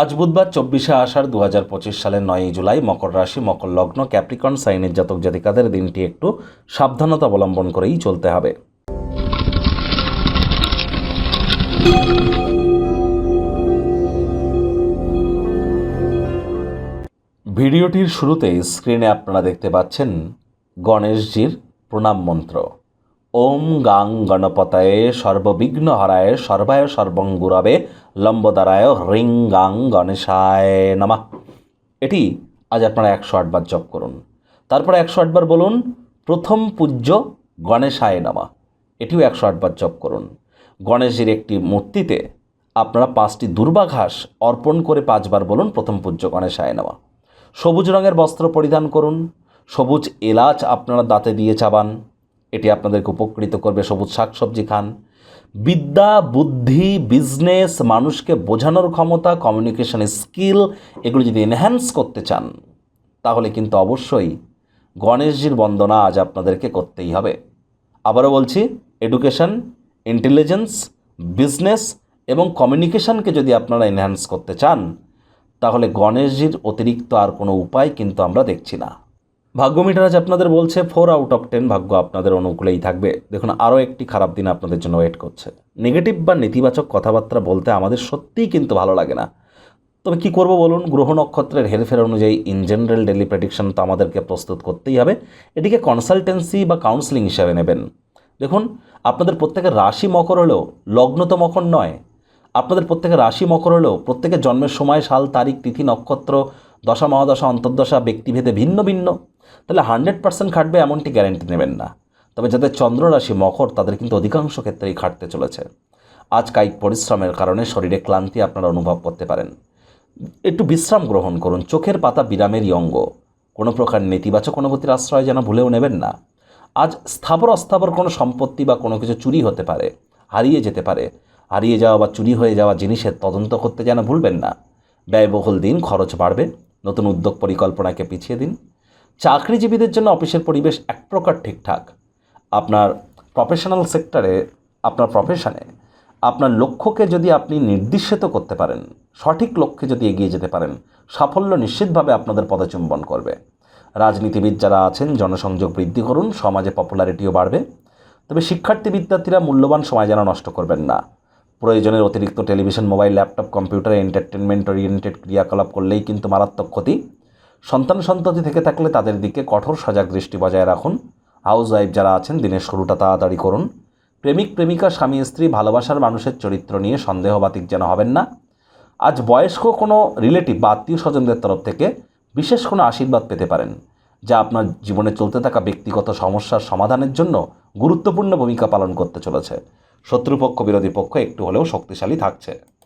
আজ বুধবার চব্বিশে আষাঢ় দু হাজার পঁচিশ সালের নয়ই জুলাই মকর রাশি, মকর লগ্ন, ক্যাপ্রিকন সাইনের জাতক জাতিকাদের দিনটি একটু সাবধানতা অবলম্বন করেই চলতে হবে। ভিডিওটির শুরুতেই স্ক্রিনে আপনারা দেখতে পাচ্ছেন গণেশজির প্রণাম মন্ত্র। ওম গাং গণপতয়ে সর্ববিঘ্ন হরায় সর্বায় সর্বঙ্গুরবে লম্বদারায় হ্রিং গাং গণেশায় নমা। এটি আজ আপনারা একশো আটবার জপ করুন। তারপরে একশো আটবার বলুন, প্রথম পূজ্য গণেশায় নামা। এটিও একশো আটবার জপ করুন। গণেশের একটি মূর্তিতে আপনারা পাঁচটি দুর্বাঘাস অর্পণ করে পাঁচবার বলুন, প্রথম পূজ্য গণেশায় নেওয়া সবুজ রঙের বস্ত্র পরিধান করুন। সবুজ এলাচ আপনারা দাঁতে দিয়ে চাবান। এটি আপনাদেরকে উপকৃত করবে। সবুজ শাকসবজি খান। বিদ্যা, বুদ্ধি বিজনেস মানুষকে বোঝানোর ক্ষমতা কমিউনিকেশন স্কিল এগুলো যদি এনহ্যান্স করতে চান, তাহলে কিন্তু অবশ্যই গণেশজির বন্দনা আজ আপনাদেরকে করতেই হবে। আবারও বলছি এডুকেশন ইন্টেলিজেন্স বিজনেস এবং কমিউনিকেশনকে যদি আপনারা এনহ্যান্স করতে চান, তাহলে গণেশজির অতিরিক্ত আর কোনো উপায় কিন্তু আমরা দেখছি না। ভাগ্য মিটার আজ আপনাদের বলছে ফোর আউট অফ টেন ভাগ্য আপনাদের অনুকূলেই থাকবে। দেখুন, আরও একটি খারাপ দিন আপনাদের জন্য ওয়েট করছে। নেগেটিভ বা নেতিবাচক কথাবার্তা বলতে আমাদের সত্যিই কিন্তু ভালো লাগে না। তবে কি করব বলুন? গ্রহ নক্ষত্রের হেরফের অনুযায়ী ইন জেনারেল ডেলি প্রেডিকশন তো আমাদেরকে প্রস্তুত করতেই হবে। এটিকে কনসালটেন্সি বা কাউন্সিলিং হিসাবে নেবেন। দেখুন, আপনাদের প্রত্যেকের রাশি মকর হলেও লগ্ন তো মকর নয়। আপনাদের প্রত্যেকের রাশি মকর হলেও প্রত্যেকের জন্মের সময়, সাল, তারিখ, তিথি, নক্ষত্র, দশা, মহাদশা, অন্তর্দশা, ব্যক্তিভেদে ভিন্ন ভিন্ন। তাহলে হান্ড্রেড পার্সেন্ট খাটবে এমনটি গ্যারেন্টি নেবেন না। তবে যাদের চন্দ্র রাশি মকর, তাদের কিন্তু অধিকাংশ ক্ষেত্রেই খাটতে চলেছে। আজ কায়িক পরিশ্রমের কারণে শরীরে ক্লান্তি আপনারা অনুভব করতে পারেন। একটু বিশ্রাম গ্রহণ করুন। চোখের পাতা বিরামেরই অঙ্গ। কোনো প্রকার নেতিবাচক অনুভূতির আশ্রয় যেন ভুলেও নেবেন না। আজ স্থাবর অস্থাবর কোনো সম্পত্তি বা কোনো কিছু চুরি হতে পারে, হারিয়ে যেতে পারে। হারিয়ে যাওয়া বা চুরি হয়ে যাওয়া জিনিসের তদন্ত করতে যেন ভুলবেন না। ব্যয়বহুল দিন, খরচ বাড়বে। নতুন উদ্যোগ পরিকল্পনাকে পিছিয়ে দিন। চাকরিজীবীদের জন্য অফিসের পরিবেশ এক প্রকার ঠিকঠাক। আপনার প্রফেশনাল সেক্টরে আপনার প্রফেশনে আপনার লক্ষ্যকে যদি আপনি নির্দিষ্ট করতে পারেন, সঠিক লক্ষ্যে যদি এগিয়ে যেতে পারেন, সাফল্য নিশ্চিতভাবে আপনাদের পদচুম্বন করবে। রাজনীতিবিদ যারা আছেন, জনসংযোগ বৃদ্ধি করুন, সমাজে পপুলারিটিও বাড়বে। তবে শিক্ষার্থী বিদ্যার্থীরা মূল্যবান সময় যেন নষ্ট করবেন না। প্রয়োজনের অতিরিক্ত television, mobile, laptop, computer entertainment oriented ক্রিয়াকলাপ করলেই কিন্তু মারাত্মক ক্ষতি। সন্তান সন্ততি থেকে থাকলে তাদের দিকে কঠোর সজাগ দৃষ্টি বজায় রাখুন। হাউস ওয়াইফ যারা আছেন, দিনের শুরুটা তাড়াতাড়ি করুন। প্রেমিক, প্রেমিকা, স্বামী, স্ত্রী ভালোবাসার মানুষের চরিত্র নিয়ে সন্দেহবাতিক যেন হবেন না। আজ বয়স্ক কোনো রিলেটিভ বা আত্মীয় স্বজনদের তরফ থেকে বিশেষ কোনো আশীর্বাদ পেতে পারেন, যা আপনার জীবনে চলতে থাকা ব্যক্তিগত সমস্যার সমাধানের জন্য গুরুত্বপূর্ণ ভূমিকা পালন করতে চলেছে। শত্রুপক্ষ, বিরোধী পক্ষ একটু হলেও শক্তিশালী থাকছে।